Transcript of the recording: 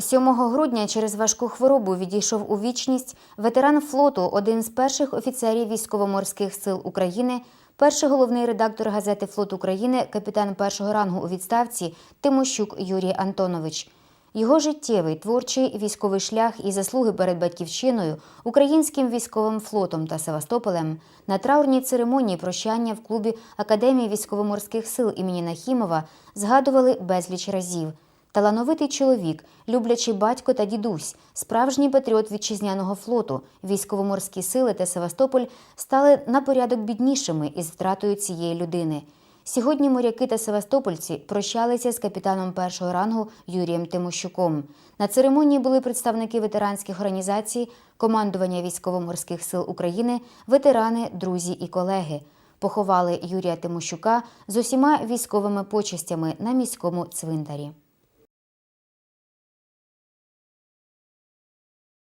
7 грудня через важку хворобу відійшов у вічність ветеран флоту, один з перших офіцерів військово-морських сил України, перший головний редактор газети Флот України, капітан першого рангу у відставці Тимощук Юрій Антонович. Його життєвий творчий військовий шлях і заслуги перед батьківщиною, українським військовим флотом та Севастополем на траурній церемонії прощання в клубі Академії військово-морських сил імені Нахімова згадували безліч разів. Талановитий чоловік, люблячий батько та дідусь, справжній патріот вітчизняного флоту, військово-морські сили та Севастополь стали на порядок біднішими із втратою цієї людини. Сьогодні моряки та севастопольці прощалися з капітаном першого рангу Юрієм Тимощуком. На церемонії були представники ветеранських організацій, командування військово-морських сил України, ветерани, друзі і колеги. Поховали Юрія Тимощука з усіма військовими почестями на міському цвинтарі.